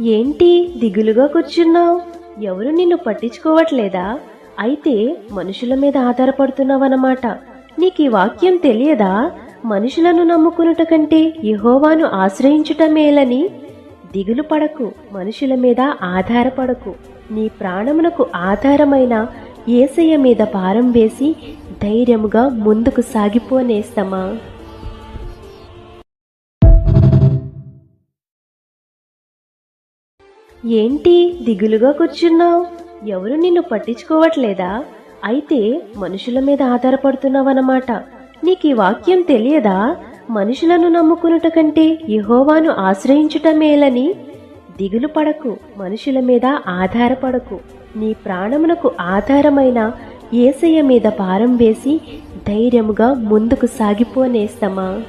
ఏంటి దిగులుగా కూర్చున్నావు? ఎవరు నిన్ను పట్టించుకోవట్లేదా? అయితే మనుషుల మీద ఆధారపడుతున్నావన్నమాట. నీకు ఈ వాక్యం తెలియదా? మనుషులను నమ్ముకునుట కంటే యహోవాను ఆశ్రయించుట మేలని. దిగులు పడకు మనుషుల మీద ఆధారపడకు. నీ ప్రాణమునకు ఆధారమైన ఏసయ్య మీద భారం వేసి ధైర్యముగా ముందుకు సాగిపోనేస్తమా? ఏంటి దిగులుగా కూర్చున్నావు? ఎవరు నిన్ను పట్టించుకోవట్లేదా? అయితే మనుషుల మీద ఆధారపడుతున్నావన్నమాట. నీకు ఈ వాక్యం తెలియదా? మనుషులను నమ్ముకునుట కంటే యహోవాను ఆశ్రయించుట మేలని. దిగులు పడకు మనుషుల మీద ఆధారపడకు. నీ ప్రాణమునకు ఆధారమైన ఏసయ్య మీద భారం వేసి ధైర్యముగా ముందుకు సాగిపోనేస్తమా?